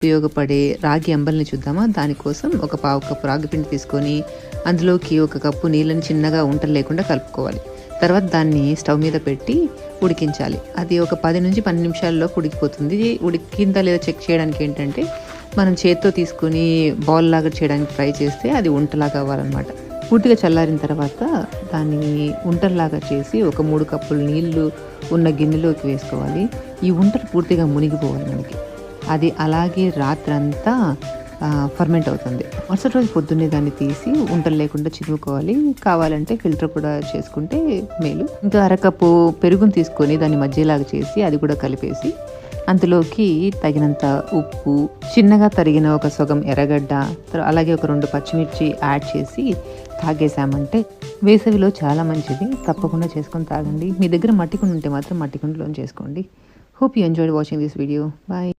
ఉపయోగపడే రాగి అంబల్ని చూద్దామా? దానికోసం ఒక పావు కప్పు రాగి పిండి తీసుకొని అందులోకి ఒక కప్పు నీళ్ళని చిన్నగా ఉంటలు లేకుండా కలుపుకోవాలి. తర్వాత దాన్ని స్టవ్ మీద పెట్టి ఉడికించాలి. అది ఒక పది నుంచి పది నిమిషాల్లో ఉడికిపోతుంది. ఉడికిందా లేదా చెక్ చేయడానికి ఏంటంటే మనం చేత్తో తీసుకొని బాల్ లాగా చేయడానికి ట్రై చేస్తే అది ఉంటలాగా అవ్వాలన్నమాట. పూర్తిగా చల్లారిన తర్వాత దాన్ని ఉంటల్లాగా చేసి ఒక మూడు కప్పులు నీళ్ళు ఉన్న గిన్నెలోకి వేసుకోవాలి. ఈ ఉంటలు పూర్తిగా మునిగిపోవాలి మనకి. అది అలాగే రాత్రంతా ఫర్మెంట్ అవుతుంది. మరుసటి రోజు పొద్దున్నే దాన్ని తీసి ఉంటలు లేకుండా చిరుముకోవాలి కావాలంటే ఫిల్టర్ కూడా చేసుకుంటే మేలు. ఇంకా అరకప్పు పెరుగును తీసుకొని దాన్ని మధ్యలాగా చేసి అది కూడా కలిపేసి అందులోకి తగినంత ఉప్పు చిన్నగా తరిగిన ఒక సగం ఎర్రగడ్డ అలాగే ఒక రెండు పచ్చిమిర్చి యాడ్ చేసి తాగేసామంటే వేసవిలో చాలా మంచిది. తప్పకుండా చేసుకొని తాగండి. మీ దగ్గర మట్టి కుండ ఉంటే మాత్రం మట్టి కుండలోని చేసుకోండి. Hope you enjoyed watching this video bye